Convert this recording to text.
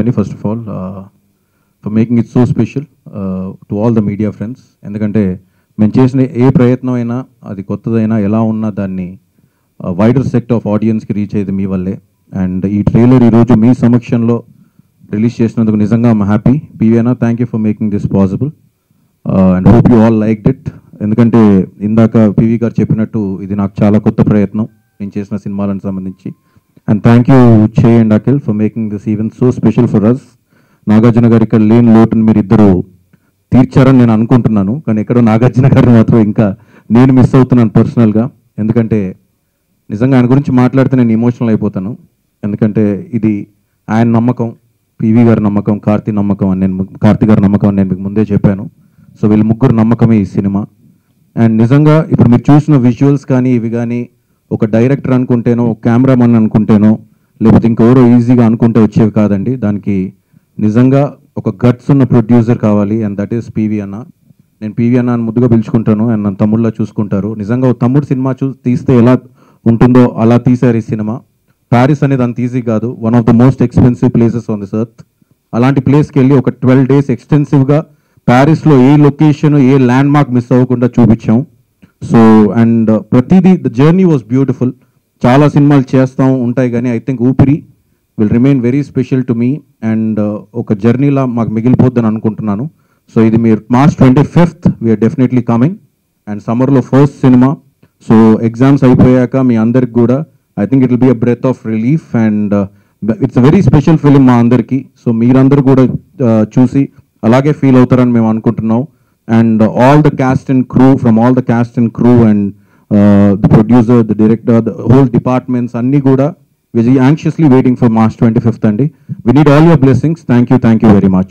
అండి first of all for making it so special to all the media friends ఎందుకంటే మేము చేసిన ఏ ప్రయత్నం అయినా అది కొత్తదైనా ఎలా ఉన్నా దాన్ని వైడర్ సెక్ట్ ఆఫ్ ఆడియన్స్కి రీచ్ అయ్యేది మీ వల్లే. అండ్ ఈ ట్రైలర్ ఈరోజు మీ సమక్షంలో రిలీజ్ చేసినందుకు నిజంగా happy పీవీనా thank you for making this possible and hope you all like it ఎందుకంటే ఇందాక పీవీ గారు చెప్పినట్టు ఇది నాకు చాలా కొత్త ప్రయత్నం. నేను చేసిన సినిమాలకు సంబంధించి. And thank you Chay and Akhil for making this event so special for us Nagarjuna garu ఇక్కడ లేని లోటుని మీరు ఇద్దరు తీర్చారని నేను అనుకుంటున్నాను. కానీ ఎక్కడో నాగార్జున గారిని మాత్రం ఇంకా నేను మిస్ అవుతున్నాను పర్సనల్గా ఎందుకంటే నిజంగా ఆయన గురించి మాట్లాడితే నేను ఎమోషనల్ అయిపోతాను. ఎందుకంటే ఇది ఆయన నమ్మకం పివి గారి నమ్మకం కార్తి నమ్మకం అని నేను కార్తీ గారి నమ్మకం అని నేను మీకు ముందే చెప్పాను. సో వీళ్ళ ముగ్గురు నమ్మకమే ఈ సినిమా. అండ్ నిజంగా ఇప్పుడు మీరు చూసిన విజువల్స్ కానీ ఇవి కానీ ఒక డైరెక్టర్ అనుకుంటేనో ఒక కెమెరామన్ అనుకుంటేనో లేకపోతే ఇంకెవరో ఈజీగా అనుకుంటే వచ్చేవి కాదండి. దానికి నిజంగా ఒక గట్స్ ఉన్న ప్రొడ్యూసర్ కావాలి అండ్ దట్ ఈస్ పీవీ అన్న నేను పీవీ అన్న అని ముద్దుగా పిలుచుకుంటాను అండ్ నన్ను తమ్ముళ్ళ చూసుకుంటారు. నిజంగా ఒక తమ్ముడు సినిమా చూ తీస్తే ఎలా ఉంటుందో అలా తీశారు ఈ సినిమా. ప్యారిస్ అనేది అంత ఈజీ కాదు. One of the most expensive places on this earth అలాంటి ప్లేస్కి వెళ్ళి ఒక ట్వెల్వ్ డేస్ ఎక్స్టెన్సివ్గా ప్యారిస్లో ఏ లొకేషన్ ఏ ల్యాండ్ మార్క్ మిస్ అవ్వకుండా చూపించాం. సో అండ్ uh, ప్రతిదీ ద జర్నీ వాజ్ బ్యూటిఫుల్ చాలా సినిమాలు చేస్తాం ఉంటాయి కానీ I think Oopiri will remain very special to me and ఒక జర్నీలా మాకు మిగిలిపోద్దని అనుకుంటున్నాను. సో ఇది మీరు March twenty fifth we're definitely coming and సమ్మర్లో ఫస్ట్ సినిమా సో ఎగ్జామ్స్ అయిపోయాక మీ అందరికి కూడా I think it will be a breath of relief and it's very special film మా అందరికీ. సో మీరందరూ కూడా uh, చూసి అలాగే ఫీల్ అవుతారని మేము అనుకుంటున్నాం. and all the cast and crew, from all the cast and crew and uh, the producer, the director, the whole departments, Anni Guda, we're anxiously waiting for March 25th. And we need all your blessings. Thank you, thank you very much.